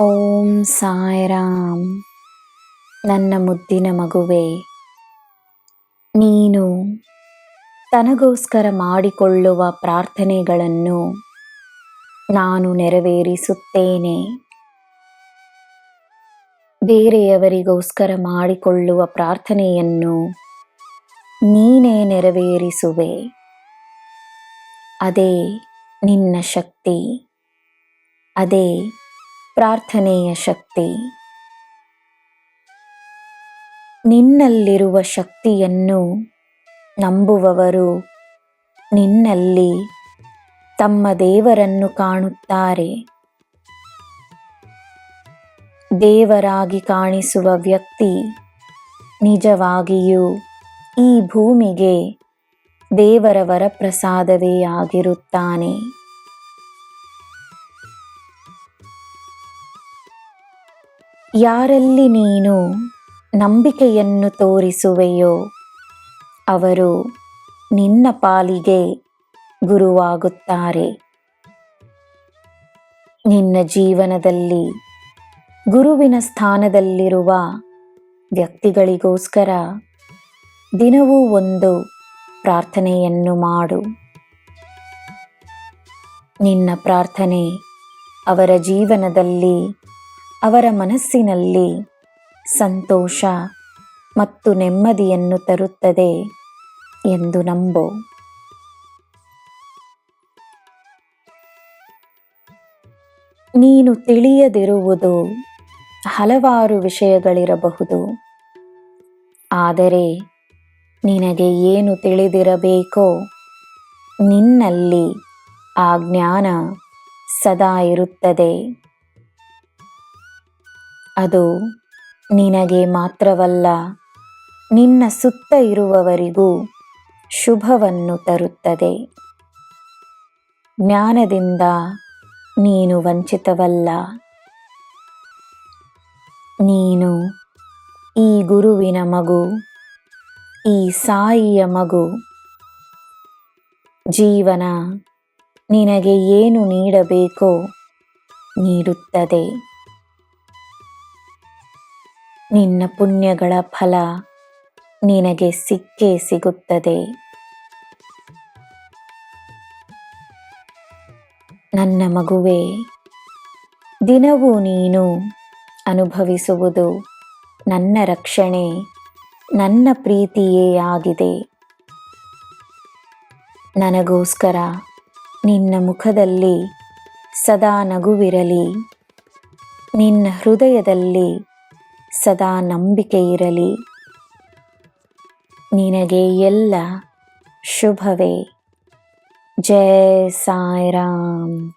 ಓಂ ಸಾಯಿರಾಮ್. ನನ್ನ ಮುದ್ದಿನ ಮಗುವೆ, ನೀನು ತನಗೋಸ್ಕರ ಮಾಡಿಕೊಳ್ಳುವ ಪ್ರಾರ್ಥನೆಗಳನ್ನು ನಾನು ನೆರವೇರಿಸುತ್ತೇನೆ. ಬೇರೆಯವರಿಗೋಸ್ಕರ ಮಾಡಿಕೊಳ್ಳುವ ಪ್ರಾರ್ಥನೆಯನ್ನು ನೀನೇ ನೆರವೇರಿಸುವೆ. ಅದೇ ನಿನ್ನ ಶಕ್ತಿ, ಅದೇ ಪ್ರಾರ್ಥನೆಯ ಶಕ್ತಿ. ನಿನ್ನಲ್ಲಿರುವ ಶಕ್ತಿಯನ್ನು ನಂಬುವವರು ನಿನ್ನಲ್ಲಿ ತಮ್ಮ ದೇವರನ್ನು ಕಾಣುತ್ತಾರೆ. ದೇವರಾಗಿ ಕಾಣಿಸುವ ವ್ಯಕ್ತಿ ನಿಜವಾಗಿಯೂ ಈ ಭೂಮಿಗೆ ದೇವರ ವರಪ್ರಸಾದವೇ ಆಗಿರುತ್ತಾನೆ. ಯಾರಲ್ಲಿ ನೀನು ನಂಬಿಕೆಯನ್ನು ತೋರಿಸುವೆಯೋ, ಅವರು ನಿನ್ನ ಪಾಲಿಗೆ ಗುರುವಾಗುತ್ತಾರೆ. ನಿನ್ನ ಜೀವನದಲ್ಲಿ, ಗುರುವಿನ ಸ್ಥಾನದಲ್ಲಿರುವ ವ್ಯಕ್ತಿಗಳಿಗೋಸ್ಕರ ದಿನವೂ ಒಂದು ಪ್ರಾರ್ಥನೆಯನ್ನು ಮಾಡು. ನಿನ್ನ ಪ್ರಾರ್ಥನೆ ಅವರ ಜೀವನದಲ್ಲಿ ಅವರ ಮನಸ್ಸಿನಲ್ಲಿ ಸಂತೋಷ ಮತ್ತು ನೆಮ್ಮದಿಯನ್ನು ತರುತ್ತದೆ ಎಂದು ನಂಬು. ನೀನು ತಿಳಿಯದಿರುವುದು ಹಲವಾರು ವಿಷಯಗಳಿರಬಹುದು. ಆದರೆ ನಿನಗೆ ಏನು ತಿಳಿದಿರಬೇಕೋ ನಿನ್ನಲ್ಲಿ ಆ ಜ್ಞಾನ ಸದಾ ಇರುತ್ತದೆ. ಅದು ನಿನಗೆ ಮಾತ್ರವಲ್ಲ, ನಿನ್ನ ಸುತ್ತ ಇರುವವರಿಗೂ ಶುಭವನ್ನು ತರುತ್ತದೆ. ಜ್ಞಾನದಿಂದ ನೀನು ವಂಚಿತವಲ್ಲ. ನೀನು ಈ ಗುರುವಿನ ಮಗು, ಈ ಸಾಯಿಯ ಮಗು. ಜೀವನ ನಿನಗೆ ಏನು ನೀಡಬೇಕೋ ನೀಡುತ್ತದೆ. ನಿನ್ನ ಪುಣ್ಯಗಳ ಫಲ ನಿನಗೆ ಸಿಕ್ಕೇ ಸಿಗುತ್ತದೆ. ನನ್ನ ಮಗುವೆ, ದಿನವೂ ನೀನು ಅನುಭವಿಸುವುದು ನನ್ನ ರಕ್ಷಣೆ, ನನ್ನ ಪ್ರೀತಿಯೇ ಆಗಿದೆ. ನನಗೋಸ್ಕರ ನಿನ್ನ ಮುಖದಲ್ಲಿ ಸದಾ ನಗುವಿರಲಿ, ನಿನ್ನ ಹೃದಯದಲ್ಲಿ ಸದಾ ನಂಬಿಕೆ ಇರಲಿ. ನಿನಗೆ ಎಲ್ಲ ಶುಭವೇ. ಜಯ ಸಾಯಿರಾಮ್.